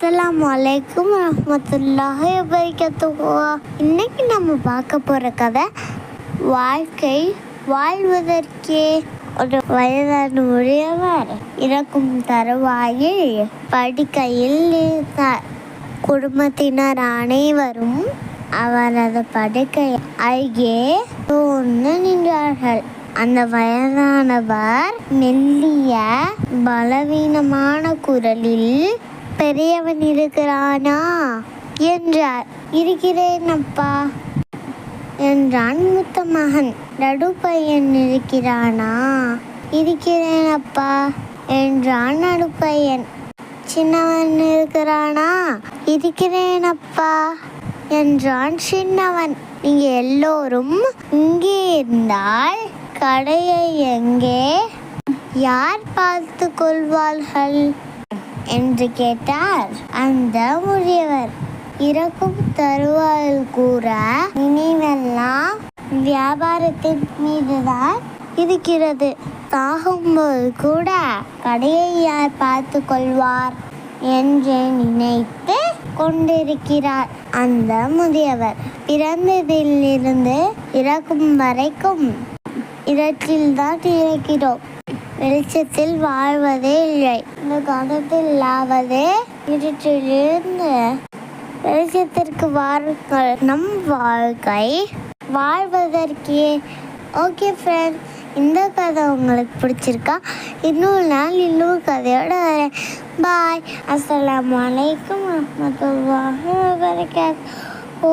அஸ்ஸலாமு அலைக்கும் வரஹ்மத்துல்லாஹி இன்னைக்கு நம்ம பார்க்க போகிற கதை வாழ்க்கை வாழ்வதற்கே ஒரு வயதான உடையவர் இறக்கும் தருவாயில் படுக்கையில் இருந்தார் குடும்பத்தினர் அனைவரும் அவரது படுக்கை அருகே தோன்று நின்றார்கள். அந்த வயதானவர் மெல்லிய பலவீனமான குரலில் பெரியவன் இருக்கிறானா? என்றார். இருக்கிறேன் அப்பா. என்றான் மூத்த மகன் நடு பையன் இருக்கிறானா? இருக்கிறேன் அப்பா. என்றான் நடுப்பையன். சின்னவன் இருக்கிறானா? இருக்கிறேன் அப்பா. என்றான் சின்னவன். நீங்க எல்லோரும் இங்கே இருந்தால் கடையை எங்கே? யார் பார்த்து கொள்வார்கள்? என்று கேட்டார். அந்த முதியவர் இறக்கும் தருவாயில் கூற நினைவெல்லாம் வியாபாரத்தின் மீதுதான் இருக்கிறது. தாகும்போது கூட கடையை யார் பார்த்து கொள்வார் என்று நினைத்து கொண்டிருக்கிறார். அந்த முதியவர் பிறந்ததிலிருந்து இறக்கும் வரைக்கும் இருட்டில்தான் இருக்கிறோம். வெளிச்சத்தில் வாழ்வதே இல்லை. இந்த காலத்தில் இருட்டிலிருந்து வெளிச்சத்திற்கு வாருங்கள். நம் வாழ்க்கை வாழ்வதற்கே ஓகே ஃப்ரெண்ட்ஸ் இந்த கதை உங்களுக்கு பிடிச்சிருக்கா? இன்னொரு நாள் இன்னொரு கதையோட வரேன். பாய் அஸ்லாம் வலைக்கம் வரமத்துல்லாஹி ஓ.